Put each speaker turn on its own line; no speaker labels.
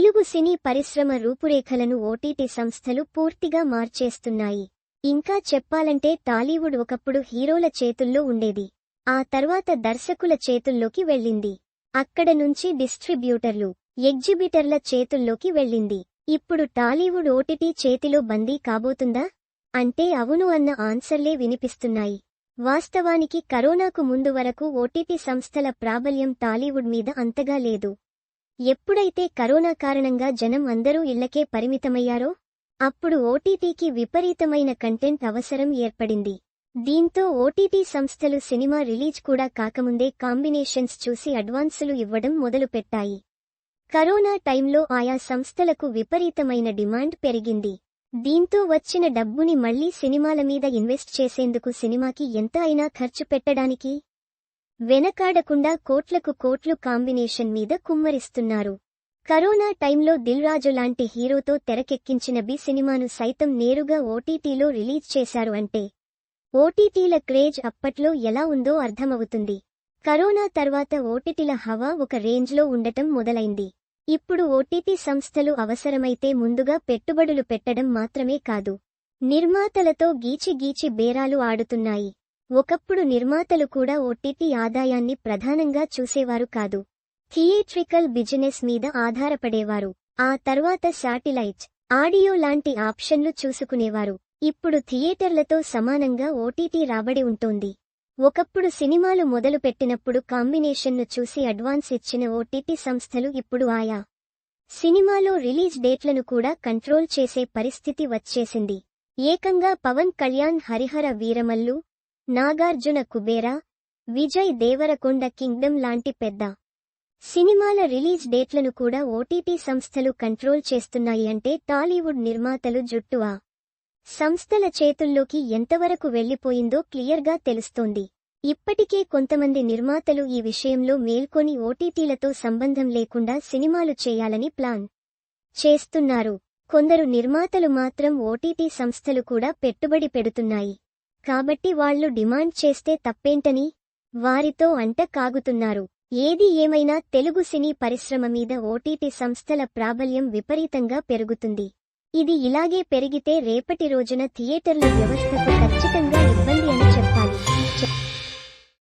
తెలుగు సినీ పరిశ్రమ రూపురేఖలను ఓటీటీ సంస్థలు పూర్తిగా మార్చేస్తున్నాయి. ఇంకా చెప్పాలంటే టాలీవుడ్ ఒకప్పుడు హీరోల చేతుల్లో ఉండేది. ఆ తర్వాత దర్శకుల చేతుల్లోకి వెళ్ళింది. అక్కడ నుంచి డిస్ట్రిబ్యూటర్లు ఎగ్జిబిటర్ల చేతుల్లోకి వెళ్ళింది. ఇప్పుడు టాలీవుడ్ ఓటీటీ చేతిలో బందీ కాబోతుందా? అంటే అవును అన్న ఆన్సర్లే వినిపిస్తున్నాయి. వాస్తవానికి కరోనాకు ముందు వరకు ఓటీటీ సంస్థల ప్రాబల్యం టాలీవుడ్ మీద అంతగా లేదు. ఎప్పుడైతే కరోనా కారణంగా జనం అందరూ ఇళ్ళకే పరిమితమయ్యారో అప్పుడు ఓటీటీకి విపరీతమైన కంటెంట్ అవసరం ఏర్పడింది. దీంతో ఓటీటీ సంస్థలు సినిమా రిలీజ్ కూడా కాకముందే కాంబినేషన్స్ చూసి అడ్వాన్సులు ఇవ్వడం మొదలుపెట్టాయి. కరోనా టైంలో ఆయా సంస్థలకు విపరీతమైన డిమాండ్ పెరిగింది. దీంతో వచ్చిన డబ్బుని మళ్ళీ సినిమాల మీద ఇన్వెస్ట్ చేసేందుకు సినిమాకి ఎంత అయినా ఖర్చు పెట్టడానికి వెనకాడకుండా కోట్లకు కోట్లు కాంబినేషన్ మీద కుమ్మరిస్తున్నారు. కరోనా టైంలో దిల్ రాజు లాంటి హీరోతో తెరకెక్కించిన బి సినిమాను సైతం నేరుగా ఓటీటీలో రిలీజ్ చేశారు అంటే ఓటీటీల క్రేజ్ అప్పట్లో ఎలా ఉందో అర్థమవుతుంది. కరోనా తర్వాత ఓటీటీల హవా ఒక రేంజ్లో ఉండటం మొదలైంది. ఇప్పుడు ఓటీటీ సంస్థలు అవసరమైతే ముందుగా పెట్టుబడులు పెట్టడం మాత్రమే కాదు నిర్మాతలతో గీచి గీచి బేరాలు ఆడుతున్నాయి. ఒకప్పుడు నిర్మాతలు కూడా ఓటీటీ ఆదాయాన్ని ప్రధానంగా చూసేవారు కాదు. థియేట్రికల్ బిజినెస్ మీద ఆధారపడేవారు. ఆ తర్వాత శాటిలైట్ ఆడియో లాంటి ఆప్షన్లు చూసుకునేవారు. ఇప్పుడు థియేటర్లతో సమానంగా ఓటీటీ రాబడి ఉంటోంది. ఒకప్పుడు సినిమాలు మొదలుపెట్టినప్పుడు కాంబినేషన్ను చూసి అడ్వాన్స్ ఇచ్చిన ఓటీటీ సంస్థలు ఇప్పుడు ఆయా సినిమాలో రిలీజ్ డేట్లను కూడా కంట్రోల్ చేసే పరిస్థితి వచ్చేసింది. ఏకంగా పవన్ కళ్యాణ్ హరిహర వీరమల్లు నాగార్జున కుబేరా విజయ్ దేవరకొండ కింగ్డమ్ లాంటి పెద్ద సినిమాల రిలీజ్ డేట్లను కూడా ఓటీటీ సంస్థలు కంట్రోల్ చేస్తున్నాయి అంటే టాలీవుడ్ నిర్మాతలు జుట్టువా సంస్థల చేతుల్లోకి ఎంతవరకు వెళ్ళిపోయిందో క్లియర్గా తెలుస్తోంది. ఇప్పటికే కొంతమంది నిర్మాతలు ఈ విషయంలో మేల్కొని ఓటీటీలతో సంబంధం లేకుండా సినిమాలు చేయాలని ప్లాన్ చేస్తున్నారు. కొందరు నిర్మాతలు మాత్రం ఓటీటీ సంస్థలు కూడా పెట్టుబడి పెడుతున్నాయి. కాబట్టి వాళ్ళు డిమాండ్ చేస్తే తప్పేంటని వారితో అంట కాగుతున్నారు. ఏది ఏమైనా తెలుగు సినీ పరిశ్రమ మీద ఓటీటీ సంస్థల ప్రాబల్యం విపరీతంగా పెరుగుతుంది. ఇది ఇలాగే పెరిగితే రేపటి రోజున థియేటర్ల వ్యవస్థకు ఖచ్చితంగా ఇబ్బంది అని చెప్పాలి.